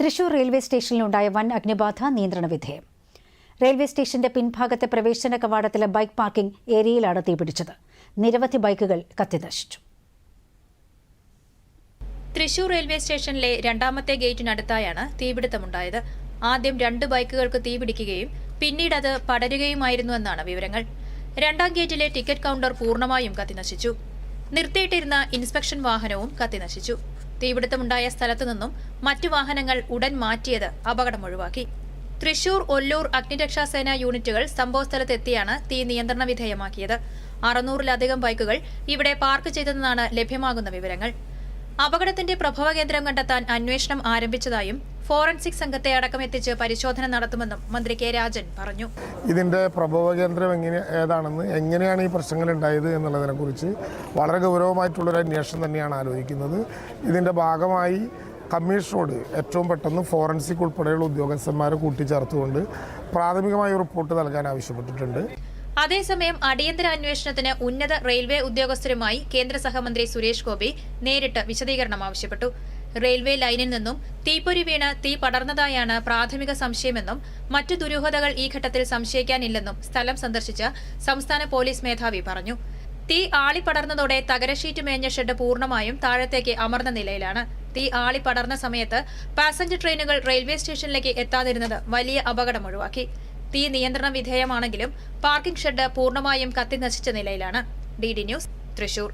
Thrissur railway സ്റ്റേഷനിലുണ്ടായ വൻ അഗ്നിബാധ നിയന്ത്രണ വിധേയം. Railway സ്റ്റേഷന്റെ പിൻഭാഗത്തെ പ്രവേശന കവാടത്തിലെ ബൈക്ക് പാർക്കിംഗ് ഏരിയയിലാണ് തീപിടിച്ചത്. നിരവധി ബൈക്കുകൾ കത്തിനശിച്ചു. തൃശൂർ റെയിൽവേ സ്റ്റേഷനിലെ രണ്ടാമത്തെ ഗേറ്റിനടുത്തായാണ് തീപിടുത്തമുണ്ടായത്. ആദ്യം രണ്ട് ബൈക്കുകൾക്ക് തീപിടിക്കുകയും പിന്നീട് അത് പടരുകയുമായിരുന്നുവെന്നാണ് വിവരങ്ങൾ. രണ്ടാം ഗേറ്റിലെ ടിക്കറ്റ് കൗണ്ടർ പൂർണമായും കത്തിനശിച്ചു. നിർത്തിയിട്ടിരുന്ന ഇൻസ്പെക്ഷൻ വാഹനവും കത്തിനശിച്ചു. തീപിടുത്തമുണ്ടായ സ്ഥലത്തു നിന്നും മറ്റു വാഹനങ്ങൾ ഉടൻ മാറ്റിയത് അപകടം ഒഴിവാക്കി. തൃശൂർ ഒല്ലൂർ അഗ്നിരക്ഷാസേന യൂണിറ്റുകൾ സംഭവസ്ഥലത്തെത്തിയാണ് തീ നിയന്ത്രണ വിധേയമാക്കിയത്. അറുന്നൂറിലധികം ബൈക്കുകൾ ഇവിടെ പാർക്ക് ചെയ്തതെന്നാണ് ലഭ്യമാകുന്ന വിവരങ്ങൾ. അപകടത്തിന്റെ പ്രഭവ കേന്ദ്രം കണ്ടെത്താൻ അന്വേഷണം ആരംഭിച്ചതായും ഫോറൻസിക് സംഘത്തെ അടക്കം എത്തിച്ച് പരിശോധന നടത്തുമെന്നും മന്ത്രി കെ രാജൻ പറഞ്ഞു. ഇതിന്റെ പ്രഭവ കേന്ദ്രം എങ്ങനെ ഏതാണെന്ന് എങ്ങനെയാണ് ഈ പ്രശ്നങ്ങൾ ഉണ്ടായത് എന്നുള്ളതിനെക്കുറിച്ച് വളരെ ഗൗരവമായിട്ടുള്ളൊരു അന്വേഷണം തന്നെയാണ് ആലോചിക്കുന്നത്. ഇതിന്റെ ഭാഗമായി കമ്മീഷനോട് ഏറ്റവും പെട്ടെന്ന് ഫോറൻസിക് ഉൾപ്പെടെയുള്ള ഉദ്യോഗസ്ഥന്മാരെ കൂട്ടിച്ചേർത്തുകൊണ്ട് പ്രാഥമികമായ റിപ്പോർട്ട് നൽകാൻ ആവശ്യപ്പെട്ടിട്ടുണ്ട്. അതേസമയം അടിയന്തര അന്വേഷണത്തിന് ഉന്നത റെയിൽവേ ഉദ്യോഗസ്ഥരുമായി കേന്ദ്ര സഹമന്ത്രി സുരേഷ് ഗോപി നേരിട്ട് വിശദീകരണം ആവശ്യപ്പെട്ടു. റെയിൽവേ ലൈനിൽ നിന്നും തീപ്പൊരി വീണ് തീ പടർന്നതായാണ് പ്രാഥമിക സംശയമെന്നും മറ്റു ദുരൂഹതകൾ ഈ ഘട്ടത്തിൽ സംശയിക്കാനില്ലെന്നും സ്ഥലം സന്ദർശിച്ച സംസ്ഥാന പോലീസ് മേധാവി പറഞ്ഞു. തീ ആളിപ്പടർന്നതോടെ തകരഷീറ്റ് മേഞ്ഞ ഷെഡ് പൂർണമായും താഴത്തേക്ക് അമർന്ന നിലയിലാണ്. തീ ആളിപ്പടർന്ന സമയത്ത് പാസഞ്ചർ ട്രെയിനുകൾ റെയിൽവേ സ്റ്റേഷനിലേക്ക് എത്താതിരുന്നത് വലിയ അപകടം ഒഴിവാക്കി. തീ നിയന്ത്രണ വിധേയമാണെങ്കിലും പാർക്കിംഗ് ഷെഡ് പൂർണമായും കത്തിനശിച്ച നിലയിലാണ്. D D news Thrissur.